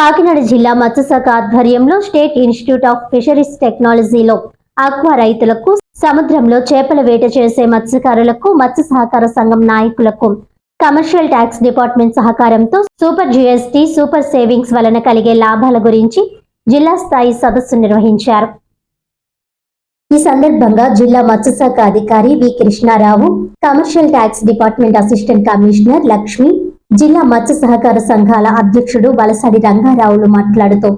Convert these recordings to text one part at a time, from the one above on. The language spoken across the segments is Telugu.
కాకినాడ జిల్లా మత్స్యశాఖ ఆధ్వర్యంలో స్టేట్ ఇన్స్టిట్యూట్ ఆఫ్ ఫిషరీస్ టెక్నాలజీలో ఆక్వా రైతులకు సముద్రంలో చేపల వేట చేసే మత్స్యకారులకు మత్స్య సహకార సంఘం నాయకులకు కమర్షియల్ ట్యాక్స్ డిపార్ట్మెంట్ సహకారంతో సూపర్ జిఎస్టి సూపర్ సేవింగ్స్ వలన కలిగే లాభాల గురించి జిల్లా స్థాయి సదస్సు నిర్వహించారు. ఈ సందర్భంగా జిల్లా మత్స్యశాఖ అధికారి V Krishnarao commercial tax department assistant commissioner Lakshmi జిల్లా మత్స్య సహకార సంఘాల అధ్యక్షుడు వలసడి రంగారావులు మాట్లాడుతూ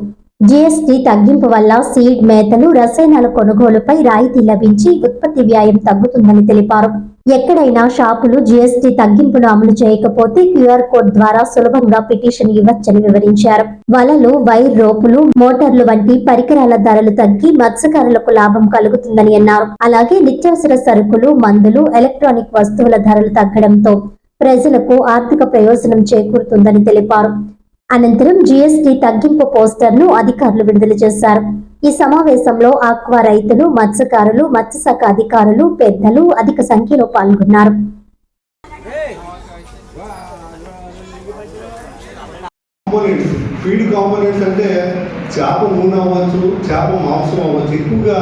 జీఎస్టీ తగ్గింపు వల్ల సీడ్ మేతలు రసాయనాల కొనుగోలుపై రాయితీ లభించి ఉత్పత్తి వ్యయం తగ్గుతుందని తెలిపారు. ఎక్కడైనా షాపులు జీఎస్టీ తగ్గింపును అమలు చేయకపోతే క్యూఆర్ కోడ్ ద్వారా సులభంగా పిటిషన్ ఇవ్వచ్చని వివరించారు. వలలు వైర్ రోపులు మోటార్లు వంటి పరికరాల ధరలు తగ్గి మత్స్యకారులకు లాభం కలుగుతుందని అన్నారు. అలాగే నిత్యావసర సరుకులు మందులు ఎలక్ట్రానిక్ వస్తువుల ధరలు తగ్గడంతో ప్రజలకు ఆర్థిక ప్రయోజనం చేకూరుతుందని తెలిపారు. అనంతరం జీఎస్టీ తగ్గింపు పోస్టర్ను అధికారులు విడుదల చేశారు. ఈ సమావేశంలో ఆక్వా రైతులు మత్స్యకారులు మత్స్యశాఖ అధికారులు పెద్దలు అధిక సంఖ్యలో పాల్గొన్నారు. ఫీడ్ కాంపోనెంట్స్ అంటే చేప నూనె అవ్వచ్చు చేప మాంసం అవ్వచ్చు. ఎక్కువగా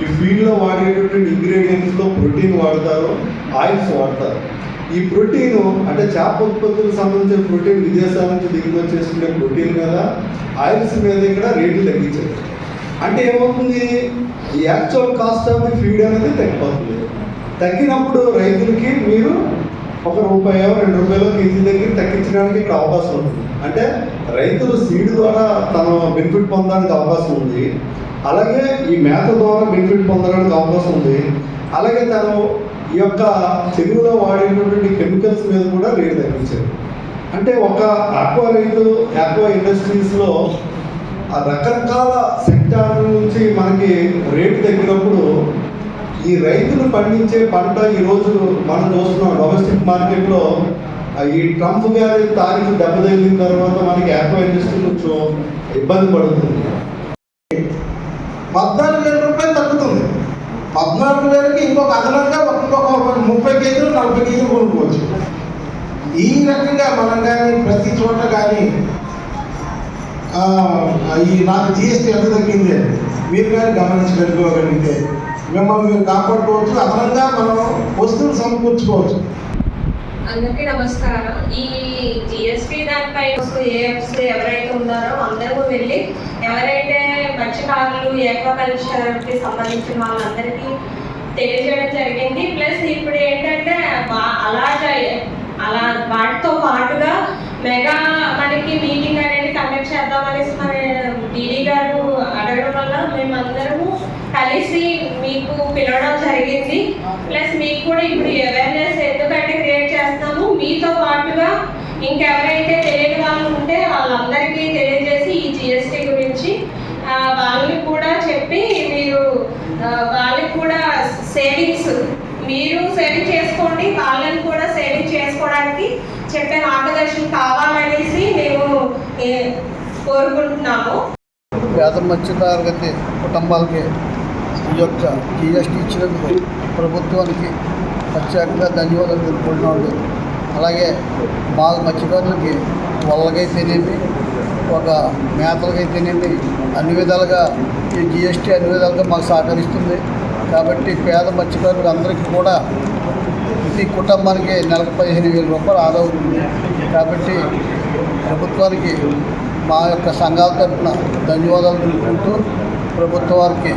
ఈ ఫీడ్లో వాడేటటువంటి ఇంగ్రీడియంట్స్లో ప్రోటీన్ వాడతారు ఆయిల్స్ వాడతారు. ఈ ప్రోటీన్ అంటే చేప ఉత్పత్తులకు సంబంధించిన ప్రోటీన్ విదేశాల నుంచి దిగుమతి చేసుకునే ప్రోటీన్ మీద ఆయిల్స్ మీద ఇక్కడ రేట్లు తగ్గించారు. అంటే ఏమవుతుంది? ఈ actual cost of the feed అనేది తగ్గిపోతుంది. తగ్గినప్పుడు రైతులకి మీరు ఒక రూపాయో రెండు రూపాయలు కేజీ దగ్గర తగ్గించడానికి ఇక్కడ అవకాశం ఉంటుంది అంటే రైతులు సీడ్ ద్వారా తన బెనిఫిట్ పొందడానికి అవకాశం ఉంది. అలాగే ఈ మేత ద్వారా బెనిఫిట్ పొందడానికి అవకాశం ఉంది. అలాగే తను ఈ యొక్క చెరువులో వాడేటటువంటి కెమికల్స్ మీద కూడా రేటు తగ్గించారు. అంటే ఒక ఆక్వా రైతు ఆక్వా ఇండస్ట్రీస్లో ఆ రకరకాల సెక్టార్ నుంచి మనకి రేటు తగ్గినప్పుడు ఈ రైతులు పండించే పంట ఈరోజు మనం చూస్తున్నాం డొమెస్టిక్ మార్కెట్లో ఈ ట్రంప్ గారి తారీఖు దెబ్బతగిలిన తర్వాత మనకి ఆక్వా ఇండస్ట్రీ కొంచెం ఇబ్బంది పడుతుంది. మొత్తం పద్నాలుగు వేలకి ఇంకొక అదనంగా ఇంకొక ముప్పై కేజీలు నలభై కేజీలు కొనుక్కోవచ్చు. ఈ రకంగా మనం కానీ ప్రతి చోట కానీ ఆ, ఈ నాకు జిఎస్టీ ఎంత తగ్గింది? మీరు కానీ గమనించి పెట్టుకోగలిగితే మిమ్మల్ని మీరు కాపాడుకోవచ్చు అదనంగా మనం వస్తువులు సమకూర్చుకోవచ్చు. అందరికీ నమస్కారం. ఈ జిఎస్టీ దానిపై ఏ ఎవరైతే ఉన్నారో అందరూ వెళ్ళి ఎవరైతే మత్స్యకారులు కి సంబంధించిన వాళ్ళందరికీ తెలియజేయడం జరిగింది. ప్లస్ ఇప్పుడు ఏంటంటే అలా అలా వాటితో పాటుగా మెగా మనకి మీటింగ్ అనేది కండక్ట్ చేద్దామని మన డీడీ గారు అడగడం వల్ల మేమందరము కలిసి మీకు పిలవడం జరిగింది. ప్లస్ మీకు కూడా ఇప్పుడు అవేర్నెస్ ఎందుకంటే క్రియేట్ చేస్తాము? మీతో పాటుగా ఇంకెవరైతే తెలియని వాళ్ళు ఉంటే వాళ్ళ తెలియజేసి ఈ జిఎస్టీ గురించి ఆ, వాళ్ళకి కూడా చెప్పి మీరు ఆ, వాళ్ళకి కూడా సేవింగ్స్ మీరు సేవింగ్ చేసుకోండి వాళ్ళని కూడా సేవింగ్ చేసుకోవడానికి చెప్పే మార్గదర్శనం కావాలనేసి మేము కోరుకుంటున్నాము. పేద మత్స్యకారులకి కుటుంబాలకి ఈ యొక్క జిఎస్టీ ఇచ్చినందుకు ప్రభుత్వానికి ప్రత్యేకంగా ధన్యవాదాలు తెలుపుకుంటున్నాను అలాగే మా మత్స్యకారులకి వల్లకైతేనేమి ఒక మేతలకైతేనేమి అన్ని విధాలుగా ఈ జిఎస్టీ అన్ని విధాలుగా మాకు సహకరిస్తుంది. కాబట్టి పేద మత్స్యకారులు అందరికీ కూడా ప్రతి కుటుంబానికి నెలకు పదిహేను వేల రూపాయలు ఆదా అవుతుంది. కాబట్టి ప్రభుత్వానికి మా యొక్క సంఘాల తరఫున ధన్యవాదాలు తెలుపుకుంటూ ప్రభుత్వ వారికి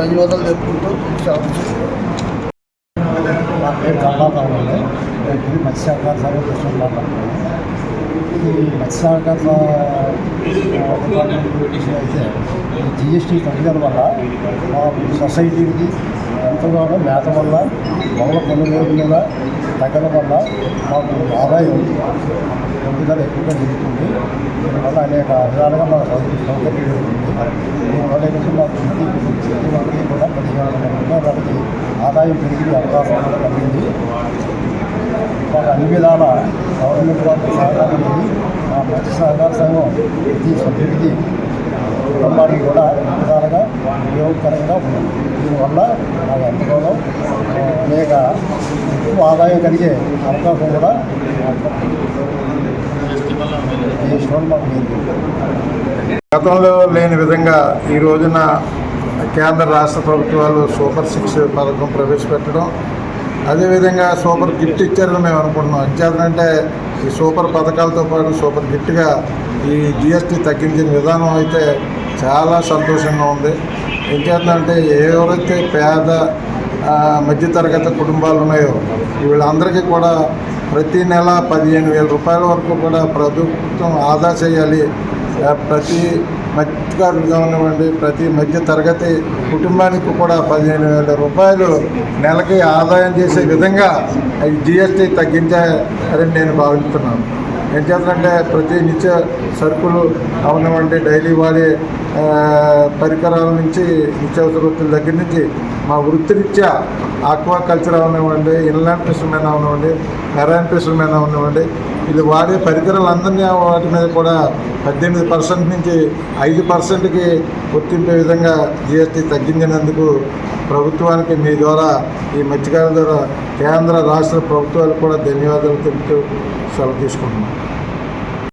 ధన్యవాదాలు తెలుపుకుంటూ సెలవు నా పేరు మత్స్యకార సంఘం కృష్ణ మాట్లాడుతున్నాను అయితే జిఎస్టీ తగ్గడం వల్ల మా సొసైటీకి ఎంతగానో మేత వల్ల మొదల కొనుగోలు మీద తగ్గడం వల్ల మాకు ఆదాయం పెరుగుదల ఎక్కువగా జరుగుతుంది దీనివల్ల అనేక విధాలుగా మా సౌకర్యం జరుగుతుంది దీనివల్ల ఏంటంటే మాకు ప్రతి కూడా పదిహేను వందల ఆదాయం పెరిగే అవకాశం కూడా కలిగింది. అన్ని విధాల గవర్నమెంట్ వారికి సహకారం ఉంది మా మత్స్య సహకార సంఘం ప్రతి సభ్యుడికి కుటుంబానికి కూడా విధాలుగా ఉపయోగకరంగా ఉంది. దీనివల్ల మాకు ఎంతగానో అనేక ఎక్కువ ఆదాయం కలిగే అవకాశం కూడా ఈ చేసిన మాకు గతంలో లేని విధంగా ఈ రోజున కేంద్ర రాష్ట్ర ప్రభుత్వాలు సూపర్ సిక్స్ పథకం ప్రవేశపెట్టడం అదేవిధంగా సూపర్ గిఫ్ట్ ఇచ్చారని మేము అనుకుంటున్నాం. ఇచ్చారంటే ఈ సూపర్ పథకాలతో పాటు సూపర్ గిఫ్ట్గా ఈ జిఎస్టీ తగ్గించిన విధానం అయితే చాలా సంతోషంగా ఉంది. ఇంకేంటంటే ఎవరైతే పేద మధ్యతరగతి కుటుంబాలు ఉన్నాయో వీళ్ళందరికీ కూడా ప్రతి నెల పదిహేను వేల రూపాయల వరకు కూడా ప్రభుత్వం ఆదా చేయాలి. ప్రతి మధ్యకారులు కానివ్వండి ప్రతి మధ్య తరగతి కుటుంబానికి కూడా పదిహేను వేల రూపాయలు నెలకి ఆదాయం చేసే విధంగా ఈ జిఎస్టీ తగ్గించారని నేను భావిస్తున్నాను. ఏం చేద్దంటే ప్రతి నిత్య సరుకులు అవనివ్వండి డైలీ వాడే పరికరాల నుంచి నిత్యావసర వృత్తుల దగ్గర నుంచి మా వృత్తిరీత్యా ఆక్వా కల్చర్ అవనివ్వండి ఇన్లాండ్ ఫిషర్మెన్ అవనివ్వండి మెరైన్ ఫిషర్మెన్ అవనివ్వండి ఇది వాడే పరికరాలందరినీ వాటి మీద కూడా పద్దెనిమిది పర్సెంట్ నుంచి ఐదు పర్సెంట్కి గుర్తింపే విధంగా జిఎస్టీ తగ్గించినందుకు ప్రభుత్వానికి మీ ద్వారా ఈ మత్స్యకారుల ద్వారా కేంద్ర రాష్ట్ర ప్రభుత్వాలకు కూడా ధన్యవాదాలు తెలుపుతూ సెలవు తీసుకుంటున్నాం.